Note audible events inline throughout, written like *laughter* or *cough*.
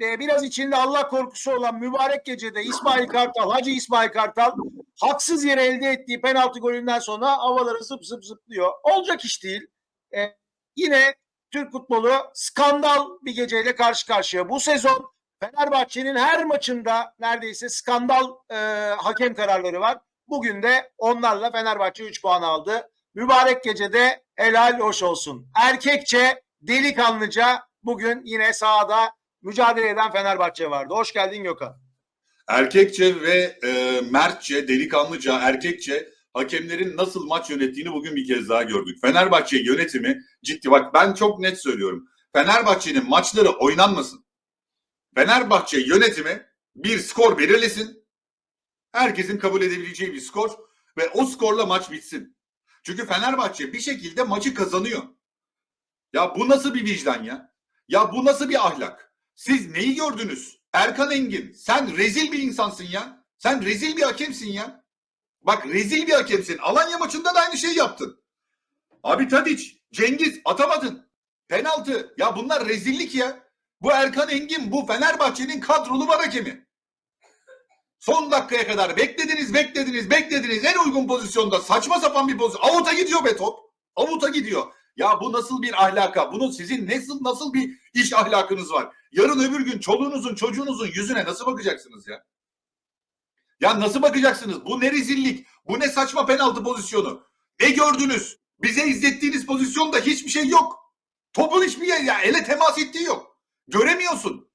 e, biraz içinde Allah korkusu olan mübarek gecede İsmail Kartal, Hacı İsmail Kartal haksız yere elde ettiği penaltı golünden sonra havaları zıp zıp zıplıyor. Olacak iş değil. E, yine Türk futbolu skandal bir geceyle karşı karşıya. Bu sezon Fenerbahçe'nin her maçında neredeyse skandal e, hakem kararları var. Bugün de onlarla Fenerbahçe 3 puan aldı. Mübarek gecede helal hoş olsun. Erkekçe, delikanlıca bugün yine sahada mücadele eden Fenerbahçe vardı. Hoş geldin Gökhan. Erkekçe ve e, mertçe, delikanlıca, erkekçe hakemlerin nasıl maç yönettiğini bugün bir kez daha gördük. Fenerbahçe yönetimi ciddi. Bak ben çok net söylüyorum. Fenerbahçe'nin maçları oynanmasın. Fenerbahçe yönetimi bir skor belirlesin. Herkesin kabul edebileceği bir skor ve o skorla maç bitsin. Çünkü Fenerbahçe bir şekilde maçı kazanıyor. Ya bu nasıl bir vicdan ya? Ya bu nasıl bir ahlak? Siz neyi gördünüz? Erkan Engin sen rezil bir insansın ya. Sen rezil bir hakemsin ya. Bak rezil bir hakemsin. Alanya maçında da aynı şeyi yaptın. Abi Tadiç, Cengiz atamadın. Penaltı. Ya bunlar rezillik ya. Bu Erkan Engin bu Fenerbahçe'nin kadrolu var hakemi. Son dakikaya kadar beklediniz, beklediniz, beklediniz. En uygun pozisyonda saçma sapan bir pozisyon. Avuta gidiyor be top. Avuta gidiyor. Ya bu nasıl bir ahlaka? Bunun sizin nasıl nasıl bir iş ahlakınız var? Yarın öbür gün çoluğunuzun çocuğunuzun yüzüne nasıl bakacaksınız ya? Ya nasıl bakacaksınız? Bu ne rezillik? Bu ne saçma penaltı pozisyonu? Ne gördünüz? Bize izlettiğiniz pozisyonda hiçbir şey yok. Topun hiçbir yer ya ele temas ettiği yok. Göremiyorsun.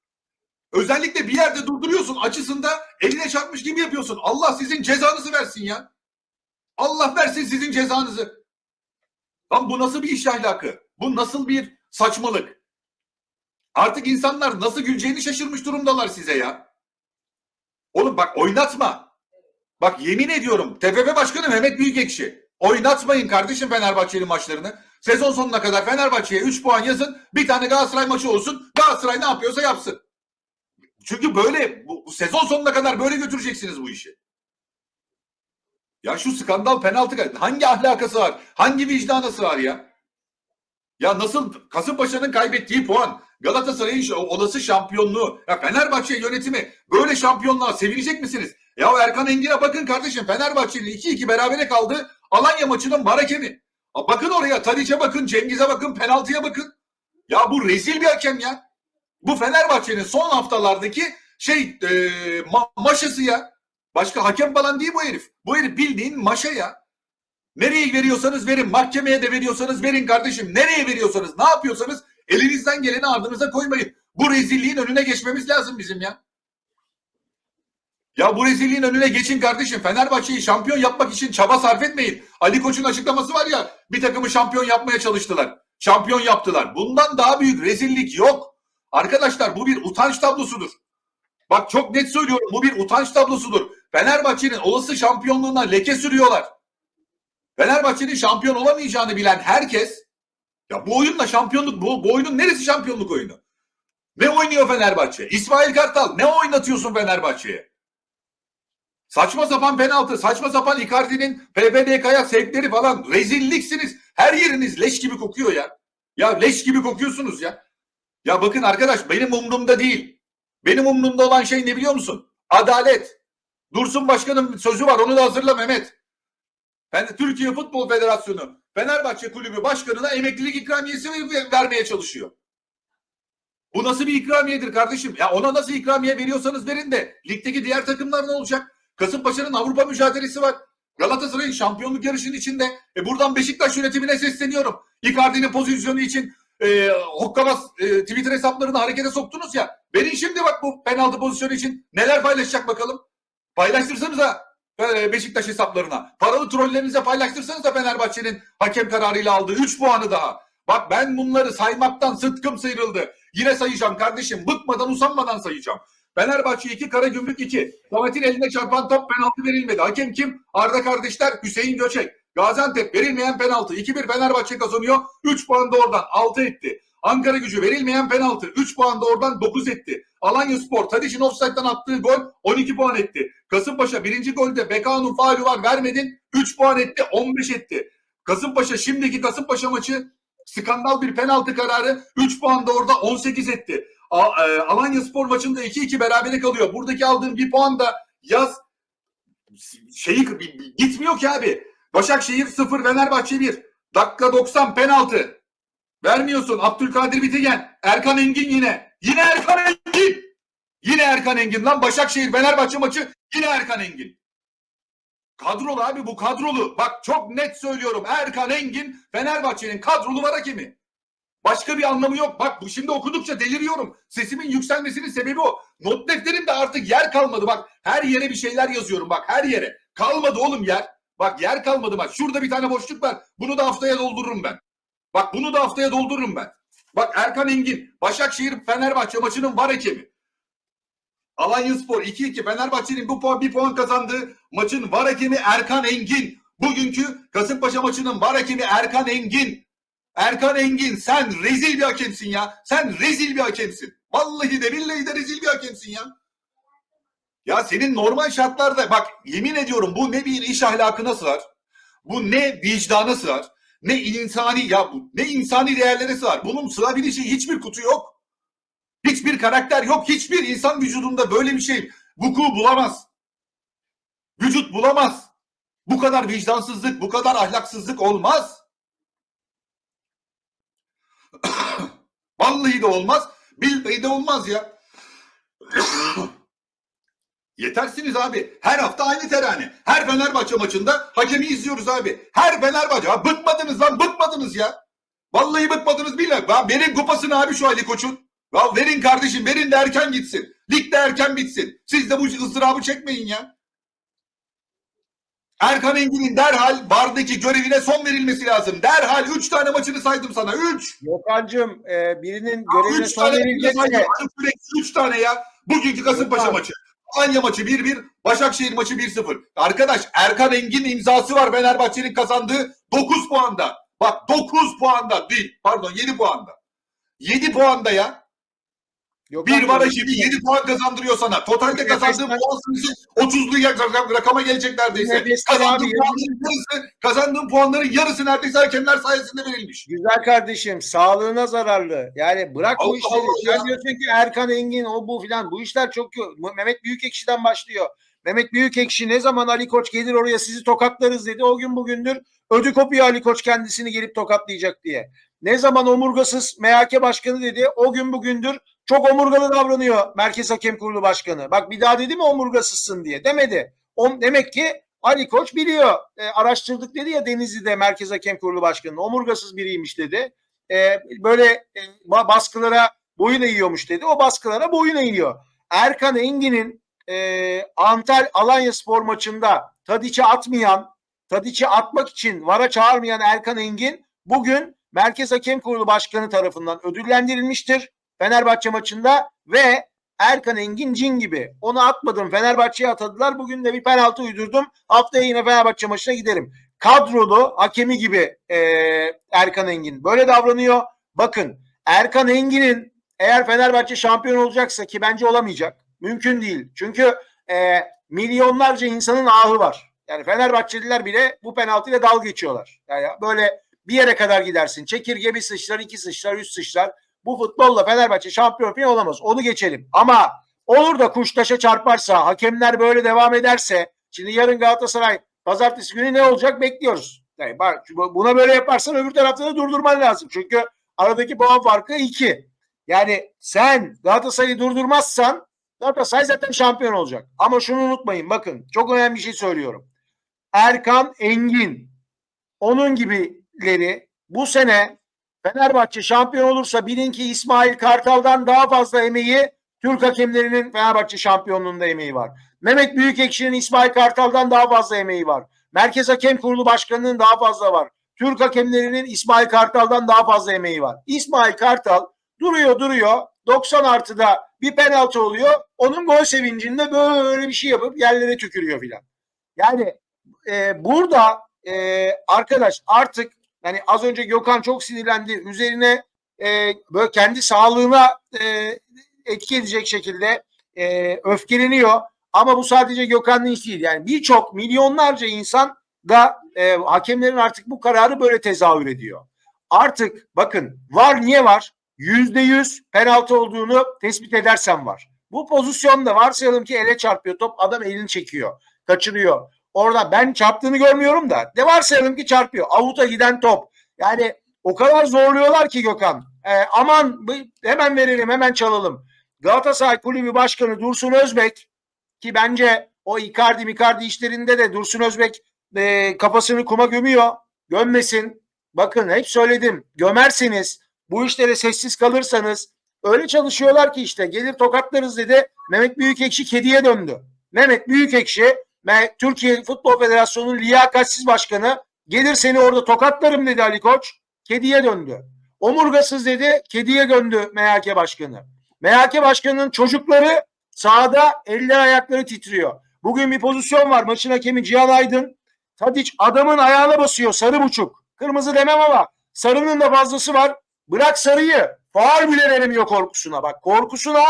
Özellikle bir yerde durduruyorsun açısında eline çarpmış gibi yapıyorsun. Allah sizin cezanızı versin ya. Allah versin sizin cezanızı. Lan bu nasıl bir iş ahlakı? Bu nasıl bir saçmalık? Artık insanlar nasıl güleceğini şaşırmış durumdalar size ya. Oğlum bak oynatma. Bak yemin ediyorum TFF Başkanı Mehmet Büyükekşi. Oynatmayın kardeşim Fenerbahçeli maçlarını. Sezon sonuna kadar Fenerbahçe'ye 3 puan yazın. Bir tane Galatasaray maçı olsun. Galatasaray ne yapıyorsa yapsın. Çünkü böyle bu, sezon sonuna kadar böyle götüreceksiniz bu işi. Ya şu skandal penaltı hangi ahlakası var? Hangi vicdanası var ya? Ya nasıl Kasımpaşa'nın kaybettiği puan, Galatasaray'ın olası şampiyonluğu, ya Fenerbahçe yönetimi böyle şampiyonluğa sevinecek misiniz? Ya Erkan Engin'e bakın kardeşim Fenerbahçe'nin 2-2 berabere kaldı. Alanya maçının. A, Bakın oraya Tadiç'e bakın, Cengiz'e bakın, penaltıya bakın. Ya bu rezil bir hakem ya. Bu Fenerbahçe'nin son haftalardaki şey e, ma- maşası ya. Başka hakem falan değil bu herif. Bu herif bildiğin maşa ya. Nereye veriyorsanız verin. Mahkemeye de veriyorsanız verin kardeşim. Nereye veriyorsanız ne yapıyorsanız elinizden geleni ardınıza koymayın. Bu rezilliğin önüne geçmemiz lazım bizim ya. Ya bu rezilliğin önüne geçin kardeşim. Fenerbahçe'yi şampiyon yapmak için çaba sarf etmeyin. Ali Koç'un açıklaması var ya bir takımı şampiyon yapmaya çalıştılar. Şampiyon yaptılar. Bundan daha büyük rezillik yok. Arkadaşlar bu bir utanç tablosudur. Bak çok net söylüyorum bu bir utanç tablosudur. Fenerbahçe'nin olası şampiyonluğuna leke sürüyorlar. Fenerbahçe'nin şampiyon olamayacağını bilen herkes ya bu oyunla şampiyonluk bu, bu oyunun neresi şampiyonluk oyunu? Ne oynuyor Fenerbahçe? İsmail Kartal ne oynatıyorsun Fenerbahçe'ye? Saçma sapan penaltı, saçma sapan Icardi'nin PPDK'ya sevkleri falan rezilliksiniz. Her yeriniz leş gibi kokuyor ya. Ya leş gibi kokuyorsunuz ya. Ya bakın arkadaş benim umurumda değil. Benim umurumda olan şey ne biliyor musun? Adalet. Dursun Başkan'ın sözü var onu da hazırla Mehmet. Ben Türkiye Futbol Federasyonu Fenerbahçe Kulübü Başkanı'na emeklilik ikramiyesi ver- vermeye çalışıyor. Bu nasıl bir ikramiyedir kardeşim? Ya ona nasıl ikramiye veriyorsanız verin de ligdeki diğer takımlar ne olacak? Kasımpaşa'nın Avrupa mücadelesi var. Galatasaray'ın şampiyonluk yarışının içinde. E buradan Beşiktaş yönetimine sesleniyorum. Icardi'nin pozisyonu için e, Hokkabaz e, Twitter hesaplarını harekete soktunuz ya. Verin şimdi bak bu penaltı pozisyonu için neler paylaşacak bakalım. Paylaştırsanıza e, Beşiktaş hesaplarına. Paralı trollerinize paylaştırsanız da Fenerbahçe'nin hakem kararıyla aldığı 3 puanı daha. Bak ben bunları saymaktan sıtkım sıyrıldı. Yine sayacağım kardeşim. Bıkmadan usanmadan sayacağım. Fenerbahçe 2, Karagümrük 2. Samet'in eline çarpan top penaltı verilmedi. Hakem kim? Arda kardeşler Hüseyin Göçek. Gaziantep verilmeyen penaltı. 2-1 Fenerbahçe kazanıyor. 3 puan da oradan 6 etti. Ankara gücü verilmeyen penaltı. 3 puan da oradan 9 etti. Alanya Spor Tadic'in offside'dan attığı gol 12 puan etti. Kasımpaşa birinci golde Bekao'nun faulü var vermedin. 3 puan etti 15 etti. Kasımpaşa şimdiki Kasımpaşa maçı skandal bir penaltı kararı 3 puan da orada 18 etti. A- e, Alanya Spor maçında 2-2 berabere kalıyor. Buradaki aldığın bir puan da yaz şeyi gitmiyor ki abi. Başakşehir 0 Fenerbahçe 1. Dakika 90 penaltı. Vermiyorsun. Abdülkadir Bitigen. Erkan Engin yine. Yine Erkan Engin. Yine Erkan Engin lan. Başakşehir Fenerbahçe maçı yine Erkan Engin. Kadrolu abi bu kadrolu. Bak çok net söylüyorum. Erkan Engin Fenerbahçe'nin kadrolu var hakemi. Başka bir anlamı yok. Bak bu şimdi okudukça deliriyorum. Sesimin yükselmesinin sebebi o. Not defterimde artık yer kalmadı. Bak her yere bir şeyler yazıyorum. Bak her yere. Kalmadı oğlum yer. Bak yer kalmadı bak. Şurada bir tane boşluk var. Bunu da haftaya doldururum ben. Bak bunu da haftaya doldururum ben. Bak Erkan Engin Başakşehir Fenerbahçe maçının var hakemi. Alanya Spor 2-2 Fenerbahçe'nin bu puan bir puan kazandığı maçın var hakemi Erkan Engin. Bugünkü Kasımpaşa maçının var hakemi Erkan Engin. Erkan Engin sen rezil bir hakemsin ya. Sen rezil bir hakemsin. Vallahi de billahi de rezil bir hakemsin ya. Ya senin normal şartlarda bak yemin ediyorum bu ne bir iş ahlakına sığar. Bu ne vicdana sığar. Ne insani ya bu ne insani değerlere sığar. Bunun sığabileceği hiçbir kutu yok. Hiçbir karakter yok. Hiçbir insan vücudunda böyle bir şey vuku bulamaz. Vücut bulamaz. Bu kadar vicdansızlık, bu kadar ahlaksızlık olmaz. *coughs* Vallahi de olmaz. Billahi de olmaz ya. *coughs* Yetersiniz abi. Her hafta aynı terane. Her Fenerbahçe maçında hakemi izliyoruz abi. Her Fenerbahçe. Ha, bıkmadınız lan bıkmadınız ya. Vallahi bıkmadınız billahi. Ya verin kupasını abi şu Ali Koç'un. Ya verin kardeşim verin de erken gitsin. Lig de erken bitsin. Siz de bu ızdırabı çekmeyin ya. Erkan Engin'in derhal bardaki görevine son verilmesi lazım. Derhal 3 tane maçını saydım sana. 3. Gökhan'cığım e, birinin görevine 3 son verilecekse 3 tane ya. Bugünkü Kasımpaşa maçı. Alanya maçı 1-1, Başakşehir maçı 1-0. Arkadaş Erkan Engin imzası var Fenerbahçe'nin kazandığı 9 puanda. Bak 9 puanda değil pardon 7 puanda. 7 puanda ya. Gökhan Bir var ekibi 7 puan kazandırıyor sana. Totalde kazandığın puan sayısı 30'lu yak- rakama gelecek neredeyse. Kazandığın puanların yarısı, kazandığın puanların yarısı neredeyse hakemler sayesinde verilmiş. Güzel kardeşim sağlığına zararlı. Yani bırak Allah bu işleri. Allah Sen diyorsun ki Erkan Engin o bu filan. Bu işler çok Mehmet Büyükekşi'den başlıyor. Mehmet Büyükekşi ne zaman Ali Koç gelir oraya sizi tokatlarız dedi. O gün bugündür ödü kopuyor Ali Koç kendisini gelip tokatlayacak diye. Ne zaman omurgasız MHK başkanı dedi. O gün bugündür çok omurgalı davranıyor Merkez Hakem Kurulu Başkanı. Bak bir daha dedi mi omurgasızsın diye. Demedi. O, demek ki Ali Koç biliyor. E, araştırdık dedi ya Denizli'de Merkez Hakem Kurulu Başkanı. Omurgasız biriymiş dedi. E, böyle e, ba- baskılara boyun eğiyormuş dedi. O baskılara boyun eğiyor. Erkan Engin'in e, Antal Alanya Spor maçında Tadiç'e atmayan, Tadiç'e atmak için vara çağırmayan Erkan Engin bugün Merkez Hakem Kurulu Başkanı tarafından ödüllendirilmiştir. Fenerbahçe maçında ve Erkan Engin cin gibi. Onu atmadım. Fenerbahçe'ye atadılar. Bugün de bir penaltı uydurdum. Haftaya yine Fenerbahçe maçına giderim. Kadrolu hakemi gibi e, Erkan Engin. Böyle davranıyor. Bakın Erkan Engin'in eğer Fenerbahçe şampiyon olacaksa ki bence olamayacak. Mümkün değil. Çünkü e, milyonlarca insanın ahı var. Yani Fenerbahçeliler bile bu penaltıyla dalga geçiyorlar. Yani böyle bir yere kadar gidersin. Çekirge bir sıçrar, iki sıçrar, üç sıçrar. Bu futbolla Fenerbahçe şampiyon falan olamaz. Onu geçelim. Ama olur da kuştaşa çarparsa, hakemler böyle devam ederse, şimdi yarın Galatasaray pazartesi günü ne olacak bekliyoruz. Yani bak, buna böyle yaparsan öbür tarafta da durdurman lazım. Çünkü aradaki puan farkı iki. Yani sen Galatasaray'ı durdurmazsan Galatasaray zaten şampiyon olacak. Ama şunu unutmayın bakın çok önemli bir şey söylüyorum. Erkan Engin onun gibileri bu sene Fenerbahçe şampiyon olursa bilin ki İsmail Kartal'dan daha fazla emeği Türk hakemlerinin Fenerbahçe şampiyonluğunda emeği var. Mehmet Büyükekşi'nin İsmail Kartal'dan daha fazla emeği var. Merkez Hakem Kurulu Başkanı'nın daha fazla var. Türk hakemlerinin İsmail Kartal'dan daha fazla emeği var. İsmail Kartal duruyor duruyor 90 artıda bir penaltı oluyor. Onun gol sevincinde böyle bir şey yapıp yerlere tükürüyor filan. Yani e, burada e, arkadaş artık yani az önce Gökhan çok sinirlendi. Üzerine e, böyle kendi sağlığına e, etki edecek şekilde e, öfkeleniyor. Ama bu sadece Gökhan'ın iş değil. Yani birçok milyonlarca insan da e, hakemlerin artık bu kararı böyle tezahür ediyor. Artık bakın var niye var? yüzde yüz penaltı olduğunu tespit edersem var. Bu pozisyonda varsayalım ki ele çarpıyor top adam elini çekiyor. Kaçırıyor. Orada ben çarptığını görmüyorum da. De varsayalım ki çarpıyor. Avuta giden top. Yani o kadar zorluyorlar ki Gökhan. Ee, aman hemen verelim hemen çalalım. Galatasaray Kulübü Başkanı Dursun Özbek ki bence o Icardi Mikardi işlerinde de Dursun Özbek e, kafasını kuma gömüyor. Gömmesin. Bakın hep söyledim. Gömerseniz bu işlere sessiz kalırsanız öyle çalışıyorlar ki işte gelir tokatlarız dedi. Mehmet Büyükekşi kediye döndü. Mehmet Büyükekşi Türkiye Futbol Federasyonu'nun liyakatsiz başkanı gelir seni orada tokatlarım dedi Ali Koç. Kediye döndü. Omurgasız dedi. Kediye döndü MHK başkanı. MHK başkanının çocukları sahada eller ayakları titriyor. Bugün bir pozisyon var. Maçın hakemi Cihan Aydın. Tadiç adamın ayağına basıyor sarı buçuk. Kırmızı demem ama sarının da fazlası var. Bırak sarıyı. Faal bile veremiyor korkusuna. Bak korkusuna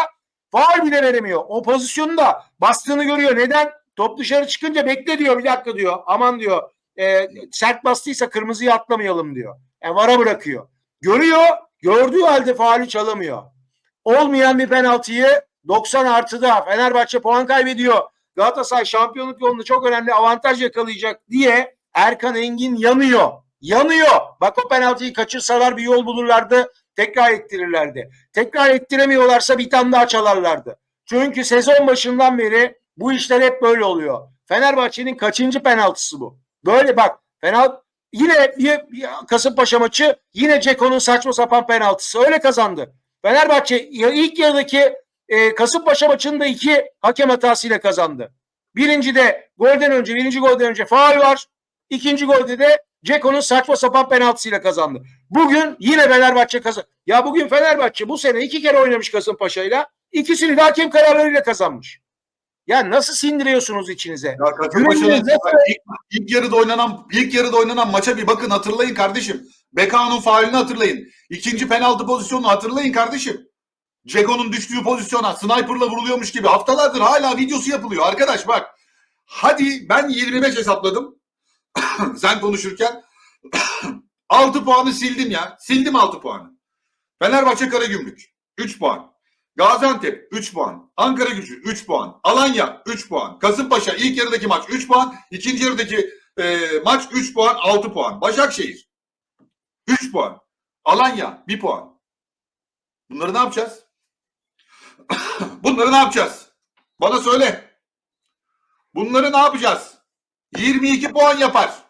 faal bile veremiyor. O pozisyonu da bastığını görüyor. Neden? Top dışarı çıkınca bekle diyor. Bir dakika diyor. Aman diyor. e, sert bastıysa kırmızıyı atlamayalım diyor. Yani vara bırakıyor. Görüyor. Gördüğü halde faali çalamıyor. Olmayan bir penaltıyı 90 artıda Fenerbahçe puan kaybediyor. Galatasaray şampiyonluk yolunda çok önemli avantaj yakalayacak diye Erkan Engin yanıyor. Yanıyor. Bak o penaltıyı kaçırsalar bir yol bulurlardı. Tekrar ettirirlerdi. Tekrar ettiremiyorlarsa bir tane daha çalarlardı. Çünkü sezon başından beri bu işler hep böyle oluyor. Fenerbahçe'nin kaçıncı penaltısı bu? Böyle bak. Penaltı yine bir, bir Kasımpaşa maçı yine Ceko'nun saçma sapan penaltısı. Öyle kazandı. Fenerbahçe ilk yarıdaki e, Kasımpaşa maçında iki hakem hatasıyla kazandı. Birinci de golden önce, birinci golden önce faul var. İkinci golde de Ceko'nun saçma sapan penaltısıyla kazandı. Bugün yine Fenerbahçe kazan. Ya bugün Fenerbahçe bu sene iki kere oynamış Kasımpaşa'yla. İkisini de hakem kararlarıyla kazanmış. Ya nasıl sindiriyorsunuz içinize? Ya nasıl? ilk, ilk yarıda oynanan ilk yarıda oynanan maça bir bakın hatırlayın kardeşim. Bekao'nun faulünü hatırlayın. İkinci penaltı pozisyonunu hatırlayın kardeşim. Ceko'nun düştüğü pozisyona sniperla vuruluyormuş gibi haftalardır hala videosu yapılıyor. Arkadaş bak. Hadi ben 25 hesapladım. *coughs* Sen konuşurken *coughs* 6 puanı sildim ya. Sildim 6 puanı. Fenerbahçe Karagümrük 3 puan. Gaziantep 3 puan. Ankara Gücü 3 puan. Alanya 3 puan. Kasımpaşa ilk yarıdaki maç 3 puan. ikinci yarıdaki e, maç 3 puan 6 puan. Başakşehir 3 puan. Alanya 1 puan. Bunları ne yapacağız? *coughs* Bunları ne yapacağız? Bana söyle. Bunları ne yapacağız? 22 puan yapar.